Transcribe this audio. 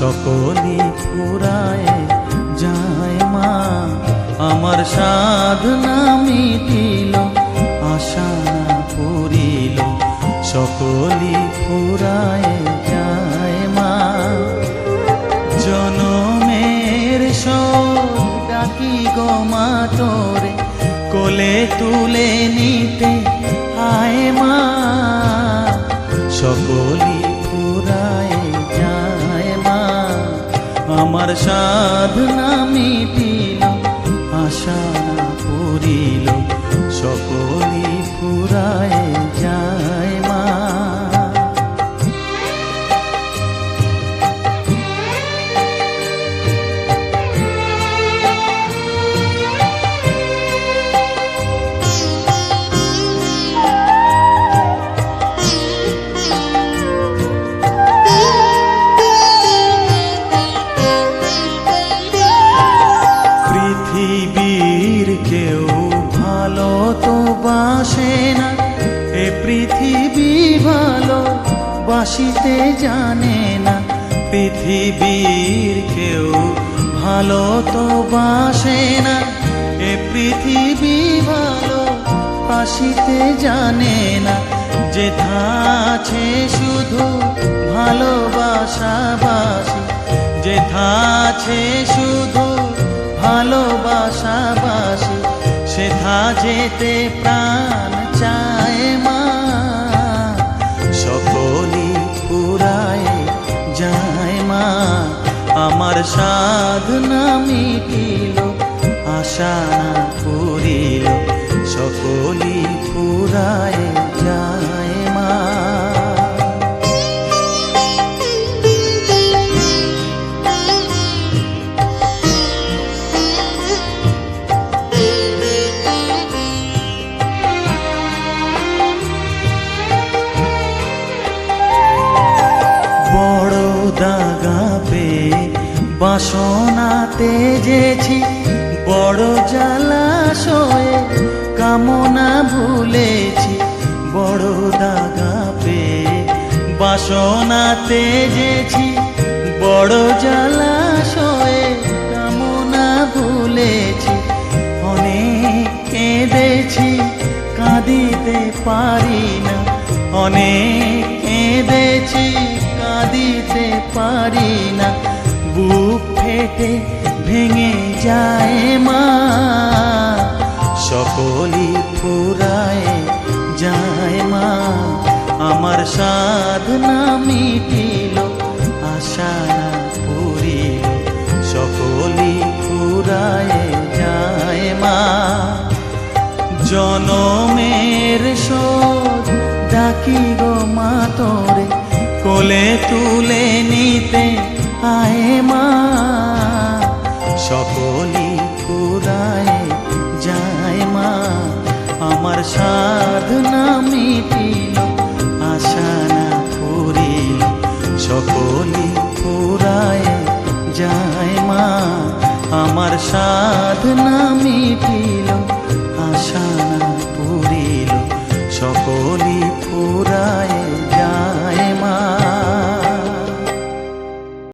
সকলি ফুরায় যায় মা। আমার সাধনা মিটিল, আশা না পড়িল সকলি ফুরায় যায় মা। জনমের সব ডাকি গো মা তোরে, কোলে তুলে নিতে আয় মা। সকলি আমার সাধনা মিটিল আশা পুরিল সকলি ফুরায় পৃথিবীর কেউ ভালো তো বাসে না। এ পৃথিবী ভালো, বাসিতে জানে না। পৃথিবীর কেউ ভালো তো বাসে না। এ পৃথিবী ভালো, বাসিতে জানে না। যেথা আছে শুধু ভালোবাসা বাসি যে আছে শুধু যেতে প্রাণ চায় মা। সকলি পুরায় যায় মা। আমার সাধনা মিটিল আশা বাসনাতে যেছি, বড় জলাশয়ে কামনা ভুলেছি, বড় দাগা পেয়ে বাসনাতে যেছি, বড় জলাশয়ে কামনা ভুলেছি, অনেক কেঁদেছি, কাঁদিতে পারি না অনেক কেঁদেছি, কাঁদিতে পারি না বুক ফেটে ভেঙে যায় মা। সকলি ফুরায় যায় মা। আমার সাধনা মিটিল, আশা পুরিল সকলি ফুরায় যায় মা। জনমের শোধ ডাকি গো মা তোরে, কোলে তুলে নিতে আয় মা। সকলি ফুরায় যায় মা। আমার সাধনা মিটিল